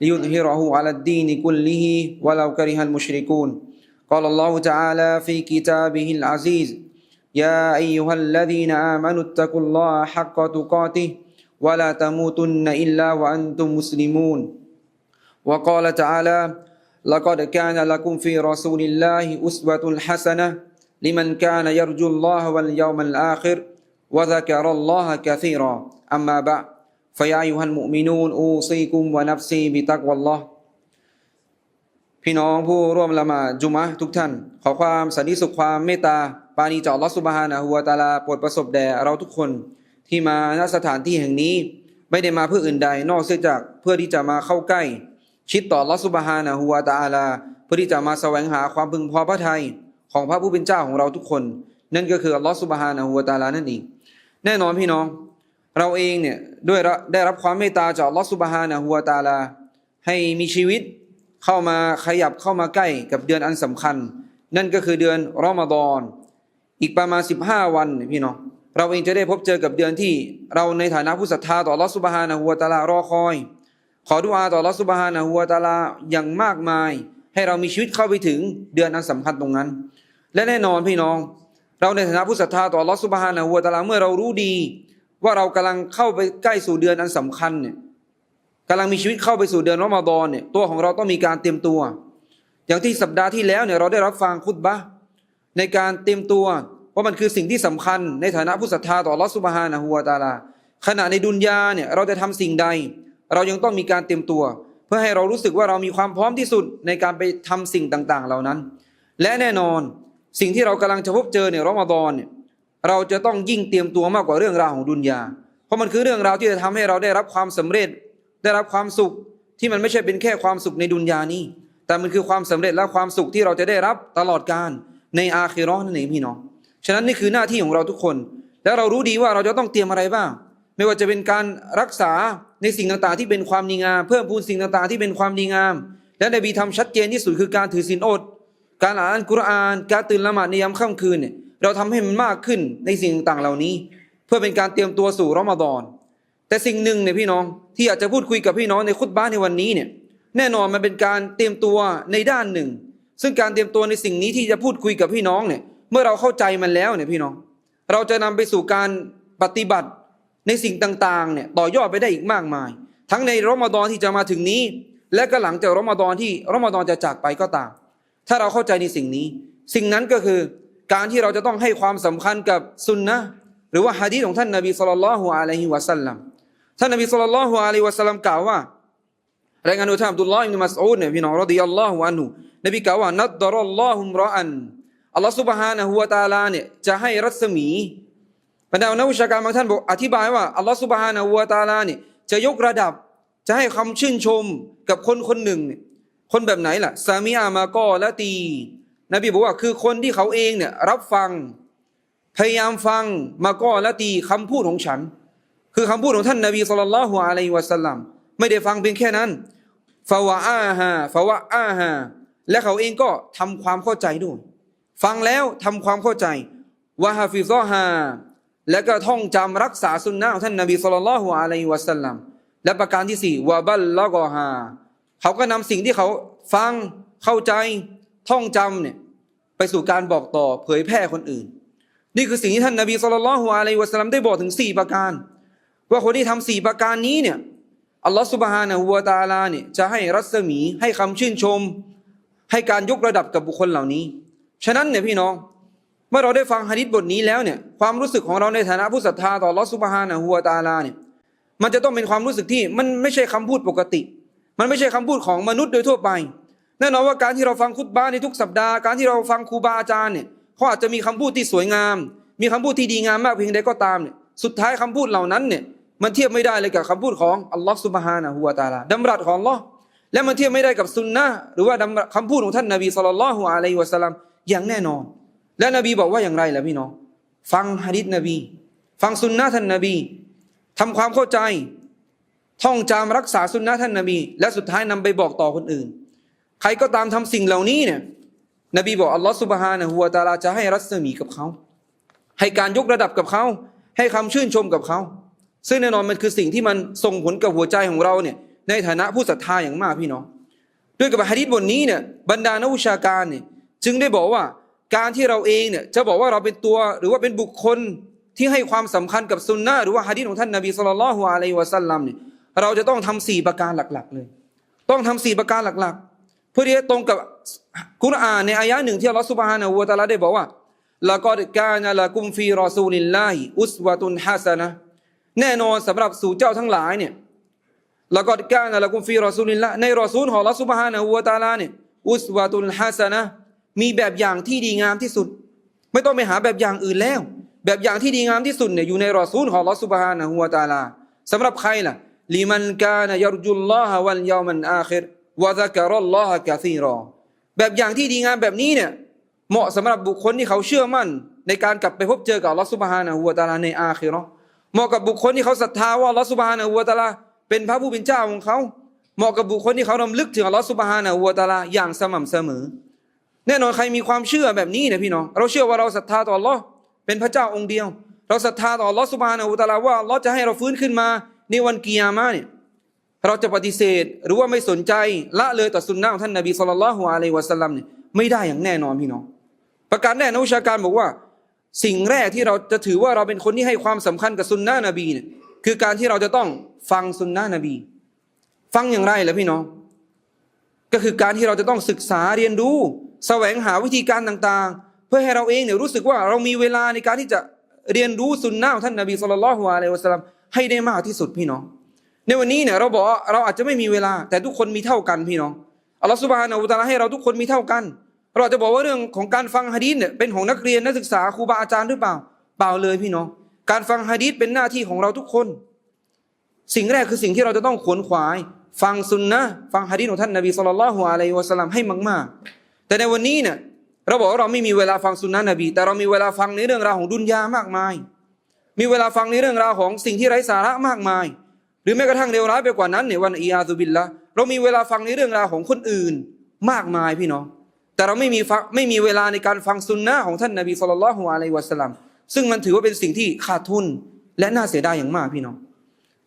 ليظهره على الدين كله ولو كره المشركون. قال الله تعالى في كتابه العزيز يا أيها الذين آمنوا اتقوا الله حق تقاته ولا تموتن إلا وأنتم مسلمون. وقال تعالى لقد كان لكم في رسول الله أسوة حسنة لمن كان يرجو الله واليوم الآخر وذكر الله كثيرا. أما بعد فيا أيها المؤمنون أوصيكم ونفسي بتقوى الله พี่น้องผู้ร่วมละหมาดจุมะห์ทุกท่าน ขอความสันติสุขความเมตตา ปราณีจากอัลลอฮฺสุบฮานะฮูวะตะอาลาโปรดประสบแด่เราทุกคนที่มาณสถานที่แห่งนี้ ไม่ได้มาเพื่ออื่นใด นอกเสียจากเพื่อที่จะมาเข้าใกล้ ชิดต่ออัลลอฮฺสุบฮานะฮูวะตะอาลา เพื่อที่จะมาแสวงหาความพึงพอพระทัยของพระผู้เป็นเจ้าของเราทุกคน นั่นก็คืออัลลอฮฺสุบฮานะฮูวะตะอาลานั่นเองแน่นอนพี่น้อง เราเองเนี่ยด้วยระได้รับความเมตตาจากลอสุบฮานะฮูวตาลา ให้มีชีวิตเข้ามาขยับเข้ามาใกล้กับเดือนอันสำคัญ นั่นก็คือเดือนรอมฎอน อีกประมาณ 15 วันพี่น้องเราเองจะได้พบเจอกับเดือนที่ เราในฐานะผู้ศรัทธาต่อลอสุบฮานะฮัวตาลารอคอย ขอดุอาต่อลอสุบฮานะฮัวตาลาอย่างมากมาย ให้เรามีชีวิตเข้าไปถึงเดือนอันสำคัญตรงนั้น และแน่นอนพี่น้อง เราในฐานะผู้ศรัทธาต่อลอสุบฮานะฮัวตาลาเมื่อเรารู้ดี ว่าเรากำลังเข้าไปใกล้สู่เดือนอันสำคัญเนี่ยกำลังมีชีวิตเข้าไปสู่เดือนรอมฎอนเนี่ยตัวของเราต้องมีการเตรียมตัว อย่างที่สัปดาห์ที่แล้วเนี่ยเราได้รับฟังคุตบะในการเตรียมตัวว่ามันคือสิ่งที่สำคัญ ในฐานะผู้ศรัทธาต่ออัลอสุบฮานะฮูวตาลา ขณะในดุนยาเนี่ยเราจะทำสิ่งใด เรายังต้องมีการเตรียมตัว เพื่อให้เรารู้สึกว่าเรามีความพร้อมที่สุดในการไปทำสิ่งต่างๆ เหล่านั้น และแน่นอนสิ่งที่เรากำลังจะพบเจอในรอมฎอนเนี่ย เราจะต้องยิ่งเตรียมตัวมากกว่าเรื่องราวของดุนยา เพราะมันคือเรื่องราวที่จะทำให้เราได้รับความสำเร็จ ได้รับความสุขที่มันไม่ใช่เป็นแค่ความสุขในดุนยานี้ แต่มันคือความสำเร็จและความสุขที่เราจะได้รับตลอดกาลในอาคิราะห์นั่นเองพี่น้อง ฉะนั้นนี่คือหน้าที่ของเราทุกคน และเรารู้ดีว่าเราจะต้องเตรียมอะไรบ้าง ไม่ว่าจะเป็นการรักษาในสิ่งต่างๆ ที่เป็นความดีงาม เพิ่มพูนสิ่งต่างๆ ที่เป็นความดีงาม และนบีทำชัดเจนที่สุดคือการถือศีลอด การอ่านอัลกุรอาน การตื่นละหมาดในยามค่ำคืนเนี่ย เราทำให้มันมากขึ้นในสิ่งต่างเหล่านี้ เพื่อเป็นการเตรียมตัวสู่รอมฎอน แต่สิ่งหนึ่งเนี่ยพี่น้องที่อยากจะพูดคุยกับพี่น้องในคุตบ้านในวันนี้เนี่ยแน่นอนมันเป็นการเตรียมตัวในด้านหนึ่ง ซึ่งการเตรียมตัวในสิ่งนี้ที่จะพูดคุยกับพี่น้องเนี่ยเมื่อเราเข้าใจมันแล้วเนี่ยพี่น้อง เราจะนำไปสู่การปฏิบัติในสิ่งต่างๆเนี่ยต่อยอดไปได้อีกมากมาย ทั้งในรอมฎอนที่จะมาถึงนี้ และก็หลังจากรอมฎอนที่รอมฎอนจะจากไปก็ตาม ถ้าเราเข้าใจในสิ่งนี้ สิ่งนั้นก็คือ การที่เราจะต้องให้ความสำคัญกับสุนนะหรือว่าฮะดีของท่านนบีสุลต่านละฮ์อะลัยฮิวะสัลลัมท่านนบีสุลต่านละฮ์อะลัยฮิวะสัลลัมกล่าวว่ารายงานโดยท่านอับดุลลอฮ์อิบนุมัสอูดเนี่ยพี่น้องรอดิยัลลอฮุอันฮุนบีกล่าวว่านัดดารอลลอฮุมรออันอัลลอฮ์ซุบฮานะฮูวะตะอาลาเนี่ยจะให้รัศมีบรรดานักวิชาการบางท่านบอกอธิบายว่าอัลลอฮ์ซุบฮานะฮูวะตะอาลาเนี่ยจะยกระดับจะให้คำชื่นชมกับคนคนหนึ่งเนี่ยคนแบบไหนล่ะซามีอามาก็ละตี นบีบอกว่าคือคนที่เขาเองเนี่ยรับฟังพยายามฟังมาก็ละตีคำพูดของฉัน คือคำพูดของท่านนบีสุลต่านละฮ์อะลัยฮิวะสัลลัมไม่ได้ฟังเพียงแค่นั้นฟาวะอาฮาฟาวะอาฮาและเขาเองก็ทำความเข้าใจด้วย ฟังแล้วทำความเข้าใจวะฮาฟิซอฮาและก็ท่องจำรักษาสุนนะของท่านนบีสุลต่านละฮ์อะลัยฮิวะสัลลัมและประการที่สี่วะบัลละกอฮาเขาก็นำสิ่งที่เขาฟังเข้าใจ ท่องจำเนี่ยไปสู่การบอกต่อเผยแพร่คนอื่น นี่คือสิ่งที่ท่านนบีสุลต่านละฮ์อะลัยวะสัลลัมได้บอกถึงสี่ประการ ว่าคนที่ทำสี่ประการนี้เนี่ยอัลลอฮฺสุบฮานะฮูวะตาลาเนี่ยจะให้รัศมีให้คำชื่นชม ให้การยกระดับกับบุคคลเหล่านี้ ฉะนั้นเนี่ยพี่น้องเมื่อเราได้ฟังฮะดิษบทนี้แล้วเนี่ยความรู้สึกของเราในฐานะผู้ศรัทธาต่ออัลลอฮฺสุบฮานะฮูวะตาลาเนี่ยมันจะต้องเป็นความรู้สึกที่มันไม่ใช่คำพูดปกติ มันไม่ใช่คำพูดของมนุษย์โดยทั่วไป แน่นอนว่าการที่เราฟังคุตบ้าในทุกสัปดาห์การที่เราฟังครูบาอาจารย์เนี่ยเขาอาจจะมีคำพูดที่สวยงาม มีคำพูดที่ดีงามมากเพียงใดก็ตามเนี่ยสุดท้ายคำพูดเหล่านั้นเนี่ยมันเทียบไม่ได้เลยกับคำพูดของอัลลอฮ์สุบฮานะฮูวะตาลาดำรัสของลอและมันเทียบไม่ได้กับซุนนะหรือว่าดำคำพูดของท่านนบีสุลต่านละฮ์อะลัยฮิวะสัลลัมอย่างแน่นอน และนบีบอกว่าอย่างไรล่ะพี่น้องฟังฮะดิษนบี ฟังซุนนะท่านนบีทำความเข้าใจ ท่องจำรักษาสุนนะท่านนบี และสุดท้ายนำไปบอกต่อคนอื่น ใครก็ตามทำสิ่งเหล่านี้เนี่ยนบีบอกอัลลอฮฺสุบฮานะฮูวะตาลาจะให้รัศมีกับเขา ให้การยกระดับกับเขา ให้คำชื่นชมกับเขา ซึ่งแน่นอนมันคือสิ่งที่มันส่งผลกับหัวใจของเราเนี่ยในฐานะผู้ศรัทธาอย่างมากพี่น้องด้วยกับฮะดิษบทนี้เนี่ยบรรดานักวิชาการเนี่ยจึงได้บอกว่าการที่เราเองเนี่ยจะบอกว่าเราเป็นตัวหรือว่าเป็นบุคคลที่ให้ความสำคัญกับซุนนะหรือว่าฮะดิษของท่านนบีสุลต่านละฮ์อะลัยฮิวะสัลลัมเนี่ยเราจะต้องทำสี่ประการหลัก ๆ เลย ต้องทำสี่ประการหลัก ๆ เพื่อที่จะตรงกับกุรอานในอายะหนึ่งที่อัลลอฮฺสุบฮานะฮูวะตะอาลาได้บอกว่าละกอดกานะละกุมฟีรอซูลิลลาฮิอุสวะตุนฮะซะนะแน่นอนสำหรับสู่เจ้าทั้งหลายเนี่ยล้วก็กานะละกุมฟีรอซูลิลละในรอซูลของอัลลอฮฺซุบฮานะฮูวะตะอาลาเนี่ยอุสวาตุลฮะซะนะมีแบบอย่างที่ดีงามที่สุด ไม่ต้องไปหาแบบอย่างอื่นแล้ว แบบอย่างที่ดีงามที่สุดเนี่ยอยู่ในรอซูลของอัลลอฮฺซุบฮานะฮูวะตะอาลาสำหรับใครล่ะลิมันกานะยารจุลลอฮะวันยามันอาคิร วะซะกะรัลลอฮะกะซีรอ แบบอย่างที่ดีงามแบบนี้เนี่ย เหมาะสำหรับบุคคลที่เขาเชื่อมั่น ในการกลับไปพบเจอกับลอฮฺซุบฮานะฮูวะตาลาในอาคิราะห์เหมาะกับบุคคลที่เขาศรัทธาว่าลอฮฺซุบฮานะฮูวะตาลาเป็นพระผู้เป็นเจ้าของเขา เหมาะกับบุคคลที่เขารำลึกถึงลอสุบฮานะฮูวะตาลาอย่างสม่ำเสมอ แน่นอนใครมีความเชื่อแบบนี้เนี่ยพี่น้องเราเชื่อว่าเราศรัทธาต่อลอเป็นพระเจ้าองค์เดียว เราศรัทธาต่อลอสุบฮานะฮูวะตาลาว่าลอจะให้เราฟื้นขึ้นมาในวันกิยามะเนี่ย เราจะปฏิเสธหรือว่าไม่สนใจละเลยต่อสุนนะของท่านนบีสุลต่านละฮ์อะลัยวะสัลลัมเนี่ยไม่ได้อย่างแน่นอนพี่น้อง ประการแรกนักวิชาการบอกว่า สิ่งแรกที่เราจะถือว่าเราเป็นคนที่ให้ความสำคัญกับสุนนะนบีเนี่ยคือการที่เราจะต้องฟังสุนนะนบี ฟังอย่างไรล่ะพี่น้อง ก็คือการที่เราจะต้องศึกษาเรียนรู้ แสวงหาวิธีการต่างๆ เพื่อให้เราเองเนี่ยรู้สึกว่าเรามีเวลาในการที่จะเรียนรู้สุนนะของท่านนบีสุลต่านละฮ์อะลัยวะสัลลัมให้ได้มากที่สุดพี่น้อง ในวันนี้เนี่ยเราบอกว่าเราอาจจะไม่มีเวลา แต่ทุกคนมีเท่ากันพี่น้องอัลลอฮฺสุบฮานะฮูตะอาลาให้เราทุกคนมีเท่ากัน เราอาจจะบอกว่าเรื่องของการฟังฮะดีษเนี่ยเป็นของนักเรียนนักศึกษาครูบาอาจารย์หรือเปล่าเปล่าเลยพี่น้อง การฟังฮะดีษเป็นหน้าที่ของเราทุกคน สิ่งแรกคือสิ่งที่เราจะต้องขวนขวาย ฟังสุนนะฟังฮะดีษของท่านนบีสุลต่านละฮ์อะลัยวะสัลลัมให้มากๆ แต่ในวันนี้เนี่ยเราบอกว่าเราไม่มีเวลาฟังสุนนะนบี แต่เรามีเวลาฟังในเรื่องราวของดุนยามากมาย มีเวลาฟังในเรื่องราวของสิ่งที่ไร้สาระมากมาย หรือแม้กระทั่งเลวร้ายไปกว่านั้นเนี่ยวันอีอาซุบิลละเรามีเวลาฟังในเรื่องราวของคนอื่นมากมายพี่น้อง แต่เราไม่มีฟังไม่มีเวลาในการฟังสุนนะของท่านนบีสุลต่านละฮ์อะลัยวะสัลลัมซึ่งมันถือว่าเป็นสิ่งที่ขาดทุนและน่าเสียดายอย่างมากพี่น้อง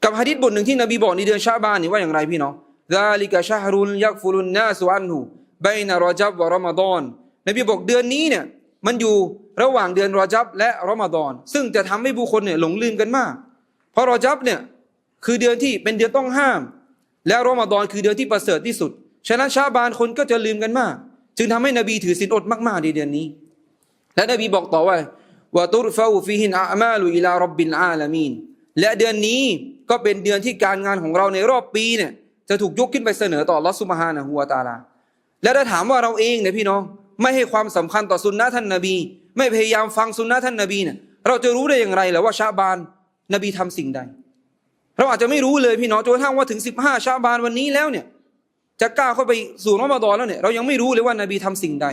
กับฮะดิษบทหนึ่งที่นบีบอกในเดือนชาบานนี่ว่าอย่างไรพี่น้องซาลิกะชะฮรุนยักฟุรุนนาสุอันหูไบนะรอจับวะรอมฎอนนบีบอกเดือนนี้เนี่ยมันอยู่ระหว่างเดือนรอจับและรอมฎอนซึ่งจะทำให้ผู้คนเนี่ยหลงลืมกันมาก เพราะรอจับเนี่ย คือเดือนที่เป็นเดือนต้องห้าม และรอมฎอนคือเดือนที่ประเสริฐที่สุด ฉะนั้นชาบานคนก็จะลืมกันมาก จึงทำให้นบีถือศีลอดมากๆในเดือนนี้ และนบีบอกต่อว่าวะตุรฟาฟีฮินอามาลุอิลารับบิลอาลามีนและเดือนนี้ก็เป็นเดือนที่การงานของเราในรอบปีเนี่ยจะถูกยกขึ้นไปเสนอต่อลอสุมฮานะฮัวตาลา และถ้าถามว่าเราเองเนี่ยพี่น้อง ไม่ให้ความสำคัญต่อสุนนะท่านนบี ไม่พยายามฟังสุนนะท่านนบีเนี่ยเราจะรู้ได้อย่างไรล่ะว่าชาบานนบีทำสิ่งใด เราอาจจะไม่รู้เลยพี่น้องจนกระทั่งว่าถึง 15 ชาบานวันนี้แล้วเนี่ยจะก้าวเข้าไปสู่รอมฎอนแล้วเนี่ยเรายังไม่รู้เลยว่านบีทำสิ่งใด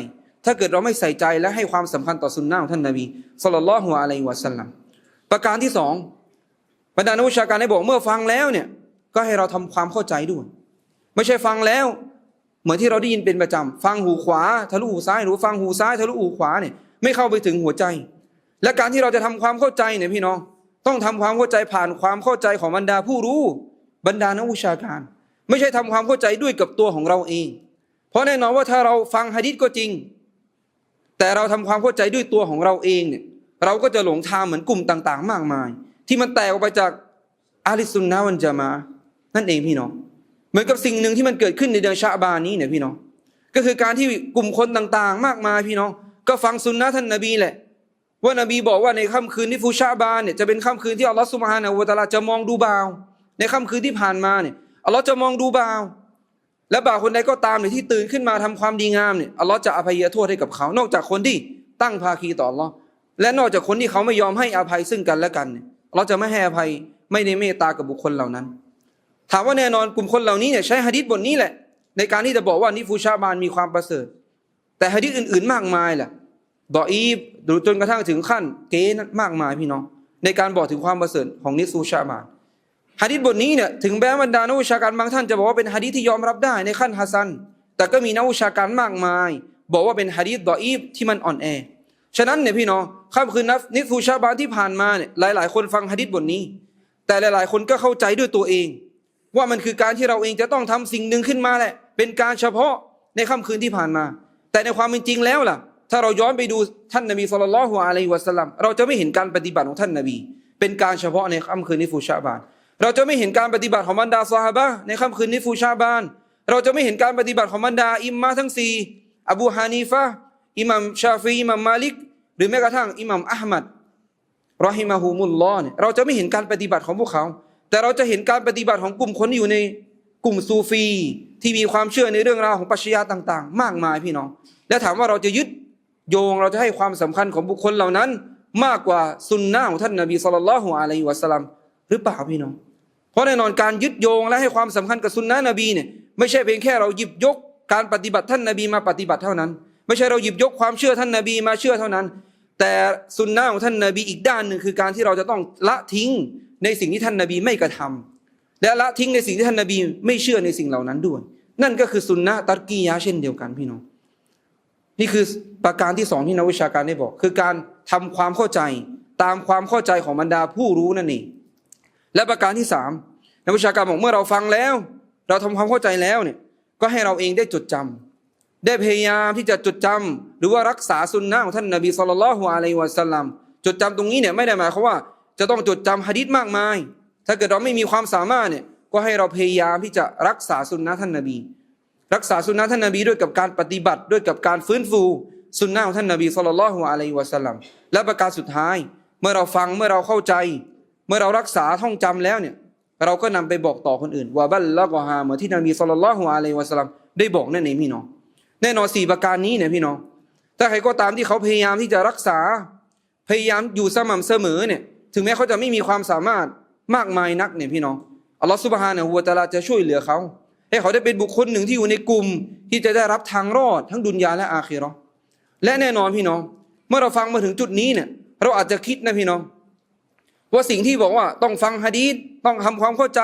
ถ้าเกิดเราไม่ใส่ใจและให้ความสำคัญต่อสุนนะของท่านนบีสุลต่านละฮุอะลัยวะสัลลัมประการที่สองบรรดานักวิชาการได้บอกเมื่อฟังแล้วเนี่ยก็ให้เราทำความเข้าใจด้วย ไม่ใช่ฟังแล้ว เหมือนที่เราได้ยินเป็นประจำฟังหูขวาทะลุหูซ้ายหรือฟังหูซ้ายทะลุหูขวาเนี่ยไม่เข้าไปถึงหัวใจ และการที่เราจะทำความเข้าใจเนี่ยพี่น้อง ต้องทำความเข้าใจผ่านความเข้าใจของบรรดาผู้รู้บรรดานักวิชาการ ไม่ใช่ทำความเข้าใจด้วยกับตัวของเราเอง เพราะแน่นอนว่าถ้าเราฟังฮะดิษก็จริง แต่เราทำความเข้าใจด้วยตัวของเราเองเนี่ยเราก็จะหลงทางเหมือนกลุ่มต่าง ๆ มากมาย ที่มันแตกออกไปจากอาลิสุนนะวันจามา นั่นเองพี่น้องเหมือนกับสิ่งหนึ่งที่มันเกิดขึ้นในเดือนชาบานนี้เนี่ยพี่น้องก็คือการที่กลุ่มคนต่าง ๆ มากมายพี่น้อง ก็ฟังสุนนะท่านนบีแหละ ว่านบีบอกว่าในค่ำคืนที่ฟูชาบานเนี่ยจะเป็นค่ำคืนที่อัลลอฮฺสุบฮานะฮูวะตะอาลาจะมองดูบ่าว ในค่ำคืนที่ผ่านมาเนี่ยอัลลอฮ์จะมองดูบ่าว และบ่าวคนใดก็ตามเนี่ยที่ตื่นขึ้นมาทำความดีงามเนี่ยอัลลอฮ์จะอภัยโทษให้กับเขา นอกจากคนที่ตั้งภาคีต่ออัลลอฮ์และนอกจากคนที่เขาไม่ยอมให้อภัยซึ่งกันและกันเนี่ยเราจะไม่ให้อภัยไม่ได้เมตตากับบุคคลเหล่านั้น ถามว่าแน่นอนกลุ่มคนเหล่านี้เนี่ยใช้ฮะดิษบทนี้แหละ ในการที่จะบอกว่านิฟูชาบานมีความประเสริฐ แต่ฮะดิษอื่นๆมากมายแหละ ดออีฟหรือจนกระทั่งถึงขั้นเกนั้นมากมายพี่น้อง ในการบอกถึงความประเสริฐของนิฟูชาบานฮะดิษบทนี้เนี่ยถึงแม้บรรดานักวิชาการบางท่านจะบอกว่าเป็นฮะดิษที่ยอมรับได้ในขั้นฮัสซัน แต่ก็มีนักวิชาการมากมาย บอกว่าเป็นฮะดิษดออีฟที่มันอ่อนแอฉะนั้นเนี่ยพี่น้องค่ำคืนนัฟนิฟูชาบานที่ผ่านมาเนี่ยหลาย ๆ คนฟังฮะดิษบทนี้ แต่หลาย ๆ คนก็เข้าใจด้วยตัวเอง ว่ามันคือการที่เราเองจะต้องทำสิ่งหนึ่งขึ้นมาแหละ เป็นการเฉพาะในค่ำคืนที่ผ่านมา แต่ในความเป็นจริงแล้วล่ะ ถ้าเราย้อนไปดูท่านนบีสุลต่านละฮ์อะลัยฮิวะสัลลัมเราจะไม่เห็นการปฏิบัติของท่านนบี เป็นการเฉพาะในค่ำคืนนิฟูชาบาน เราจะไม่เห็นการปฏิบัติของบรรดาซอฮาบะในค่ำคืนนิฟูชาบาน เราจะไม่เห็นการปฏิบัติของบรรดาอิมมาทั้งสี่อบูฮานีฟะอิหมัมชาฟีอิหมัมมาลิก หรือแม้กระทั่งอิหมัมอัลมัดรอฮิมาฮูมุลลอฮ์เนี่ยเราจะไม่เห็นการปฏิบัติของพวกเขา แต่เราจะเห็นการปฏิบัติของกลุ่มคนที่อยู่ในกลุ่มซูฟี ที่มีความเชื่อในเรื่องราวของปรัชญาต่าง ๆ มากมายพี่น้อง และถามว่าเราจะยึด โยงเราจะให้ความสำคัญของบุคคลเหล่านั้น มากกว่าสุนนะของท่านนบีสุลต่านละฮ์อะลัยฮิวะสัลลัมหรือเปล่าพี่น้อง เพราะแน่นอนการยึดโยงและให้ความสำคัญกับสุนนะนบีเนี่ยไม่ใช่เพียงแค่เราหยิบยกการปฏิบัติท่านนบีมาปฏิบัติเท่านั้น ไม่ใช่เราหยิบยกความเชื่อท่านนบีมาเชื่อเท่านั้น แต่สุนนะของท่านนบีอีกด้านหนึ่งคือการที่เราจะต้องละทิ้งในสิ่งที่ท่านนบีไม่กระทำและละทิ้งในสิ่งที่ท่านนบีไม่เชื่อในสิ่งเหล่านั้นด้วย นั่นก็คือสุนนะตัดกียะเช่นเดียวกันพี่น้อง นี่คือประการที่สองที่นักวิชาการได้บอก คือการทำความเข้าใจตามความเข้าใจของบรรดาผู้รู้นั่นเองและประการที่สามนักวิชาการบอกเมื่อเราฟังแล้ว เราทำความเข้าใจแล้วเนี่ยก็ให้เราเองได้จดจำได้พยายามที่จะจดจำหรือว่ารักษาสุนนะของท่านนบีสุลต่านละฮ์อะลัยฮิวะสัลลัมจดจำตรงนี้เนี่ยไม่ได้หมายความว่า จะต้องจดจำหะดีษมากมาย ถ้าเกิดเราไม่มีความสามารถเนี่ยก็ให้เราพยายามที่จะรักษาสุนนะท่านนบี รักษาสุนนะท่านนบีด้วยกับการปฏิบัติด้วยกับการฟื้นฟูสุนนะของท่านนบีสุลต่านละฮ์อะลัยวะสัลลัมและประการสุดท้าย เมื่อเราฟังเมื่อเราเข้าใจ เมื่อเรารักษาท่องจำแล้วเนี่ยเราก็นำไปบอกต่อคนอื่นว่าบัลละกอฮาเหมือนที่นบีสุลต่านละฮ์อะลัยวะสัลลัมได้บอกนั่นเองพี่น้องแน่นอนสี่ประการนี้เนี่ยพี่น้องถ้าใครก็ตามที่เขาพยายามที่จะรักษา พยายามอยู่สม่ำเสมอเนี่ยถึงแม้เขาจะไม่มีความสามารถมากมายนักเนี่ยพี่น้องอัลลอฮฺสุบฮานะฮูวะตะอาลาจะช่วยเหลือเขา ให้เขาได้เป็นบุคคลหนึ่งที่อยู่ในกลุ่ม ที่จะได้รับทางรอดทั้งดุนยาและอาคีราะห์และแน่นอนพี่น้อง เมื่อเราฟังมาถึงจุดนี้เนี่ยเราอาจจะคิดนะพี่น้อง ว่าสิ่งที่บอกว่าต้องฟังฮะดีษต้องทำความเข้าใจ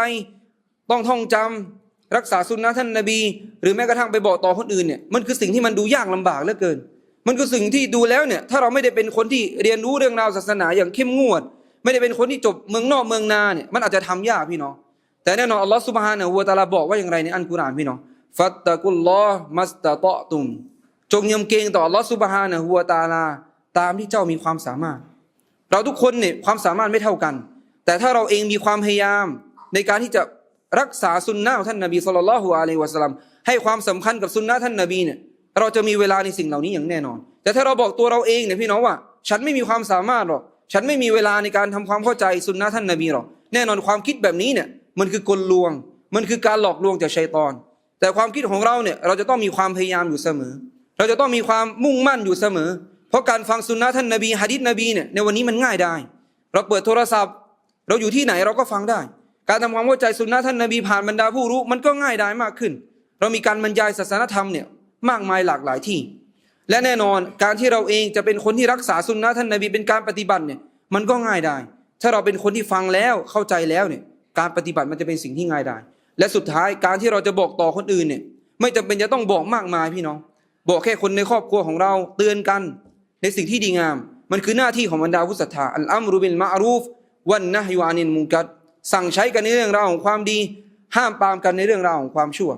ต้องท่องจำรักษาสุนนะท่านนบี หรือแม้กระทั่งไปบอกต่อคนอื่นเนี่ยมันคือสิ่งที่มันดูยากลำบากเหลือเกิน มันคือสิ่งที่ดูแล้วเนี่ยถ้าเราไม่ได้เป็นคนที่เรียนรู้เรื่องราวศาสนาอย่างเข้มงวด ไม่ได้เป็นคนที่จบเมืองนอกเมืองนาเนี่ยมันอาจจะทำยากพี่น้อง แต่แน่นอนอัลลอฮฺสุบฮานะฮูวะตะอาลาบอกว่าอย่างไรในอันกุรอานพี่น้องฟัตตะกุลลอฮ์มัสตะตอตุม จงยำเกรงต่ออัลลอฮฺสุบฮานะฮูวะตะอาลาตามที่เจ้ามีความสามารถ เราทุกคนเนี่ยความสามารถไม่เท่ากัน แต่ถ้าเราเองมีความพยายามในการที่จะรักษาสุนนะของท่านนบีสุลต่านละฮ์อะลัยวะสัลลัมให้ความสำคัญกับสุนนะท่านนบีเนี่ยเราจะมีเวลาในสิ่งเหล่านี้อย่างแน่นอน แต่ถ้าเราบอกตัวเราเองเนี่ยพี่น้องว่า ฉันไม่มีความสามารถหรอก ฉันไม่มีเวลาในการทำความเข้าใจสุนนะท่านนบีหรอก แน่นอนความคิดแบบนี้เนี่ย มันคือกลลวง มันคือการหลอกลวงจากชัยตอน แต่ความคิดของเราเนี่ยเราจะต้องมีความพยายามอยู่เสมอ เราจะต้องมีความมุ่งมั่นอยู่เสมอ เพราะการฟังสุนนะท่านนบีฮะดิษนบีเนี่ยในวันนี้มันง่ายได้ เราเปิดโทรศัพท์ เราอยู่ที่ไหนเราก็ฟังได้ การทำความเข้าใจสุนนะท่านนบีผ่านบรรดาผู้รู้มันก็ง่ายได้มากขึ้น เรามีการบรรยายศาสนธรรมเนี่ยมากมายหลากหลายที่ และแน่นอนการที่เราเองจะเป็นคนที่รักษาสุนนะท่านนบีเป็นการปฏิบัติเนี่ยมันก็ง่ายได้ ถ้าเราเป็นคนที่ฟังแล้วเข้าใจแล้วเนี่ย การปฏิบัติมันจะเป็นสิ่งที่ง่ายได้และสุดท้ายการที่เราจะบอกต่อคนอื่นเนี่ยไม่จำเป็นจะต้องบอกมากมายพี่น้อง บอกแค่คนในครอบครัวของเราเตือนกัน ในสิ่งที่ดีงาม มันคือหน้าที่ของบรรดาผู้ศรัทธาอัลอัมรุบิลมาอารูฟวันนะฮิวานินมุกัดสั่งใช้กันในเรื่องราวของความดี ห้ามปามกันในเรื่องราวของความชั่ว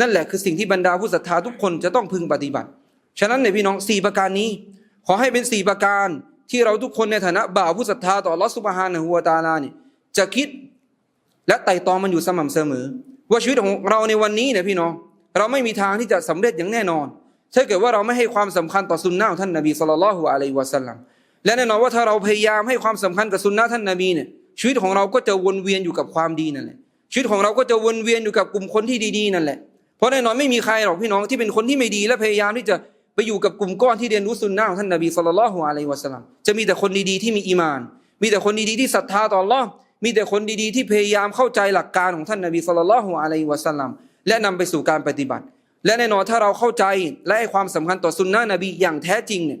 นั่นแหละคือสิ่งที่บรรดาผู้ศรัทธาทุกคนจะต้องพึงปฏิบัติ ฉะนั้นในพี่น้องสี่ประการนี้ ขอให้เป็นสี่ประการที่เราทุกคนในฐานะบ่าวผู้ศรัทธาต่อลอสุบฮานะฮูวตาลาเนี่ยจะคิด และไต่ตองมันอยู่สม่ำเสมอ ว่าชีวิตของเราในวันนี้เนี่ยพี่น้องเราไม่มีทางที่จะสำเร็จอย่างแน่นอนถ้าเกิดว่าเราไม่ให้ความสำคัญต่อสุนนะของท่านนบีสุลต่านละฮ์อะลัยฮิวะสัลลัมและแน่นอนว่าถ้าเราพยายามให้ความสำคัญกับสุนนะท่านนบีเนี่ยชีวิตของเราก็จะวนเวียนอยู่กับความดีนั่นแหละชีวิตของเราก็จะวนเวียนอยู่กับกลุ่มคนที่ดีๆนั่นแหละเพราะแน่นอนไม่มีใครหรอกพี่น้องที่เป็นคนที่ไม่ดี และพยายามที่จะไปอยู่กับกลุ่มก้อนที่เรียนรู้สุนนะของท่านนบีสุลต่านละฮ์อะลัยฮิวะสัลลัมจะมีแต่คนดีๆที่มีอีมาน มีแต่คนดีๆที่ศรัทธาต่อ Allah มีแต่คนดีๆ ที่พยายามเข้าใจหลักการของท่านนบีสุลต่านละฮ์อะลัยวะสัลลัมและนำไปสู่การปฏิบัติ และแน่นอนถ้าเราเข้าใจและให้ความสำคัญต่อสุนนะนบีอย่างแท้จริงเนี่ย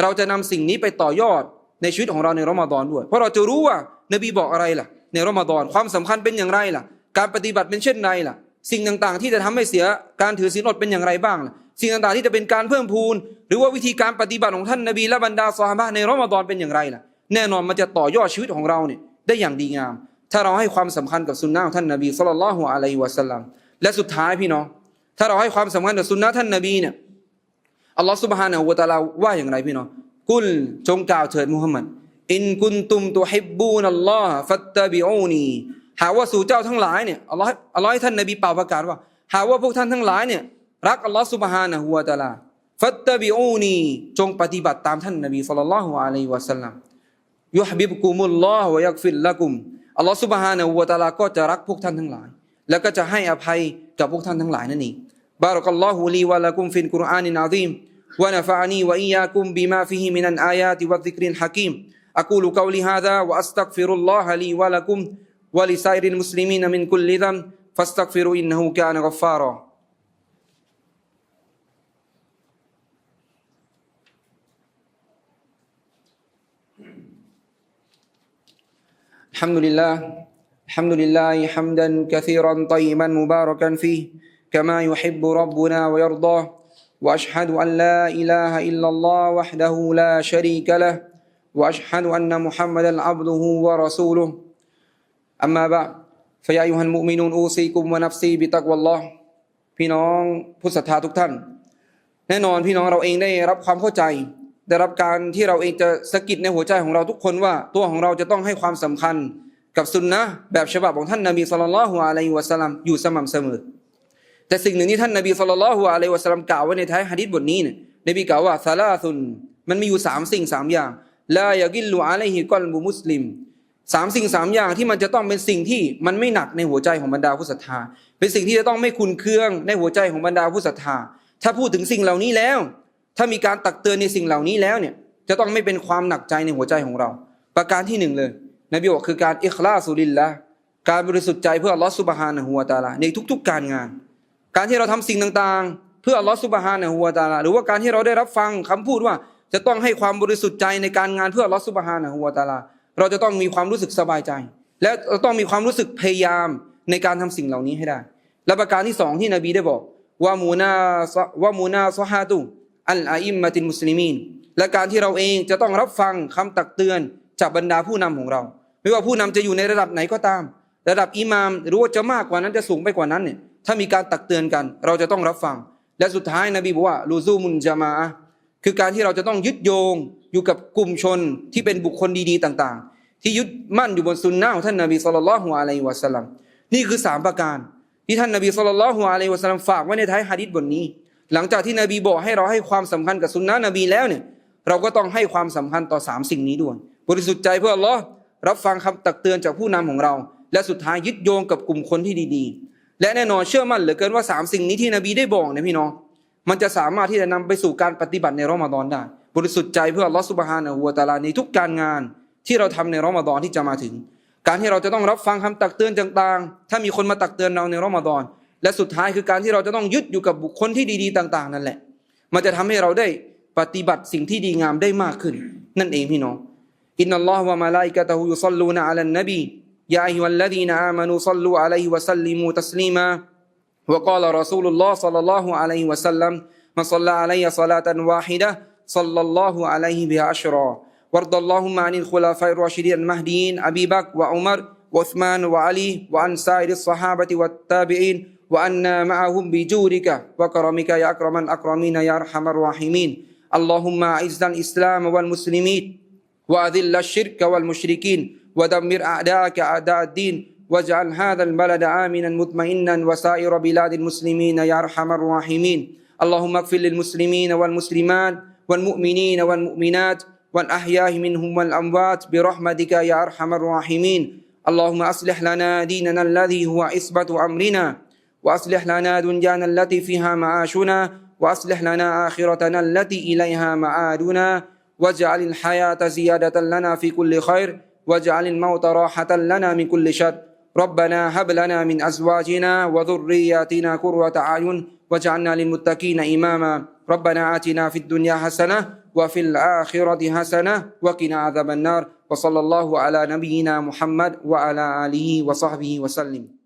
เราจะนำสิ่งนี้ไปต่อยอดในชีวิตของเราในรอมฎอนด้วย เพราะเราจะรู้ว่านบีบอกอะไรล่ะ ในรอมฎอนความสำคัญเป็นอย่างไรล่ะ การปฏิบัติเป็นเช่นไรล่ะ สิ่งต่างๆ ที่จะทำให้เสียการถือศีลอดเป็นอย่างไรบ้างล่ะสิ่งต่างๆที่จะเป็นการเพิ่มพูน หรือว่าวิธีการปฏิบัติของท่านนบีและบรรดาซอฮาบะในรอมฎอนเป็นอย่างไรล่ะ แน่นอนมันจะต่อยอดชีวิตของเราเนี่ย ได้อย่างดีงาม ถ้าเราให้ความสำคัญกับสุนนะของท่านนบีสุลต่านละฮ์อะลัยวะสัลลัมและสุดท้ายพี่น้อง ถ้าเราให้ความสำคัญกับสุนนะท่านนบีเนี่ยอัลลอฮ์สุบฮานะฮูวตะลาว่าอย่างไรพี่น้องกุลจงกล่าวเถิดมุฮัมมัดอินกุนตุมตัวฮิบบูนัลลอฮ์ฟัตตะบิอูนีหาว่าสู่เจ้าทั้งหลายเนี่ยอัลลอฮ์อัลลอฮ์ให้ท่านนบีเป่าประกาศว่า หาว่าพวกท่านทั้งหลายเนี่ยรักอัลลอฮ์สุบฮานะฮูวตะลาฟัตตะบิอูนีจงปฏิบัติตามท่านนบีสุลต่านละฮ์อะลัยวะสัลลัม ยุฮบิบกุมุลลอฮ์วะยักฟิลละกุมอัลลอฮ์ سبحانه และ تعالى ก็จะรักพวกท่านทั้งหลาย แล้วก็จะให้อภัยกับพวกท่านทั้งหลายนั่นเองบารักัลลอฮุลีวะละกุมฟิลกุรอานินอะซีมวะนะฟะอานีวะอียากุมบิมาฟิฮิมินันอายาติวะซิกรินฮะกีมอะกูลุกอลิฮาซาวะอัสตักฟิรุลลอฮะ الحمد لله الحمد لله حمدا كثيرا طيبا مباركا فيه كما يحب ربنا ويرضاه واشهد ان لا اله الا الله وحده لا شريك له واشهد ان محمدا عبده ورسوله اما بعد فيا ايها المؤمنون اوصيكم ونفسي بتقوى الله พี่น้องผู้ศรัทธาทุกท่าน แน่นอนพี่น้องเราเองได้รับความเข้าใจ ได้รับการที่เราเองจะสะกิดในหัวใจของเราทุกคนว่า ตัวของเราจะต้องให้ความสำคัญกับสุนนะแบบฉบับของท่านนบีสุลต่านละฮุอะลัยฮิวะสัลลัมอยู่สม่ำเสมอ แต่สิ่งหนึ่งที่ท่านนบีสุลต่านละฮุอะลัยฮิวะสัลลัมกล่าวไว้ในท้ายฮะดิษบทนี้เนี่ยนบีกล่าวว่าซาลาซุนมันมีอยู่สามสิ่งสามอย่างลายากิลลูอะลัยฮิกอลบุมุสลิมสามสิ่งสามอย่างที่มันจะต้องเป็นสิ่งที่มันไม่หนักในหัวใจของบรรดาผู้ศรัทธา เป็นสิ่งที่จะต้องไม่คุนเคืองในหัวใจของบรรดาผู้ศรัทธา ถ้าพูดถึงสิ่งเหล่านี้แล้ว ถ้ามีการตักเตือนในสิ่งเหล่านี้แล้วเนี่ยจะต้องไม่เป็นความหนักใจในหัวใจของเรา ประการที่หนึ่งเลยนบีบอกคือการอิคลาสุลิลละการบริสุทธิ์ใจเพื่ออัลลอฮฺสุบฮานะฮูวะตาลาในทุก ๆ การงาน การที่เราทำสิ่งต่างๆ เพื่ออัลลอฮฺสุบฮานะฮูวะตาลาหรือว่าการที่เราได้รับฟังคำพูดว่า จะต้องให้ความบริสุทธิ์ใจในการงานเพื่ออัลลอฮฺสุบฮานะฮูวะตาลาเราจะต้องมีความรู้สึกสบายใจ และเราต้องมีความรู้สึกพยายามในการทำสิ่งเหล่านี้ให้ได้ และประการที่สองที่นบีได้บอกว่ามูนาว่ามูนาซฮาตุ อัลอาอิมมะตินมุสลิมีนและการที่เราเองจะต้องรับฟังคำตักเตือนจากบรรดาผู้นำของเรา ไม่ว่าผู้นำจะอยู่ในระดับไหนก็ตาม ระดับอิหมามหรือว่าจะมากกว่านั้นจะสูงไปกว่านั้นเนี่ยถ้ามีการตักเตือนกัน เราจะต้องรับฟัง และสุดท้ายนบีบอกว่าลูซูมุนจามาคือการที่เราจะต้องยึดโยงอยู่กับกลุ่มชนที่เป็นบุคคลดีๆ ต่างๆ ที่ยึดมั่นอยู่บนสุนนะของท่านนบีสุลต่านละฮุอะลัยวะสัลลัมนี่คือสามประการที่ท่านนบีสุลต่านละฮุอะลัยวะสัลลัมฝากไว้ในท้ายฮะดิษบทนี้ หลังจากที่นบีบอกให้เราให้ความสำคัญกับสุนนะนบีแล้วเนี่ยเราก็ต้องให้ความสำคัญต่อสามสิ่งนี้ด้วย บริสุทธิ์ใจเพื่ออัลลอฮ์รับฟังคำตักเตือนจากผู้นำของเรา และสุดท้ายยึดโยงกับกลุ่มคนที่ดีๆ และแน่นอนเชื่อมั่นเหลือเกินว่าสามสิ่งนี้ที่นบีได้บอกเนี่ยพี่น้องมันจะสามารถที่จะนำไปสู่การปฏิบัติในรอมฎอนได้ บริสุทธิ์ใจเพื่ออัลลอฮ์สุบฮานะฮูวะตาลาในทุกการงานที่เราทำในรอมฎอนที่จะมาถึง การที่เราจะต้องรับฟังคำตักเตือนต่างๆ ถ้ามีคนมาตักเตือนเราในรอมฎอน และสุดท้ายคือการที่เราจะต้องยึดอยู่กับบุคคลที่ดีๆต่าง ๆ นั่นแหละ มันจะทำให้เราได้ปฏิบัติสิ่งที่ดีงามได้มากขึ้น นั่นเองพี่น้องอินนัลลอฮฺวะมะลาอิกะตะฮุยุศ็อลลูนะอะลันนบียาอัยฮัลลดีนอามานูศ็อลลูอะลัยฮิวะซัลลิมูตัสลีมา وقال رسول الله صلى الله عليه وسلم من صلى علي صلاة واحدة صلى الله عليه بها عشرا وارض اللهم عن الخلفاء الراشدين المهديين أبي بكر وعمر وعثمان وعلي وعن سائر الصحابة والتابعين وأنا معهم بجودك. وكرمك يا أكرم الأكرمين يا أرحم الراحمين. اللهم أعز الإسلام والمسلمين وأذل الشرك والمشركين ودمر أعداءك أعداء الدين واجعل هذا البلد آمنا مطمئنا وسائر بلاد المسلمين يا أرحم الراحمين. اللهم اغفر للمسلمين والمسلمات والمؤمنين والمؤمنات والأحياء منهم والأموات برحمتك يا أرحم الراحمين. اللهم أصلح لنا ديننا الذي هو عصبة أمرنا. وأصلح لنا دنيانا التي فيها معاشنا وأصلح لنا آخرتنا التي إليها معادنا. واجعل الحياة زيادة لنا في كل خير واجعل الموت راحة لنا من كل شر. ربنا هب لنا من أزواجنا وذرياتنا قرة أعين واجعلنا للمتقين إماما. ربنا آتنا في الدنيا حسنة وفي الآخرة حسنة وقنا عذاب النار. وصلى الله على نبينا محمد وعلى آله وصحبه وسلم.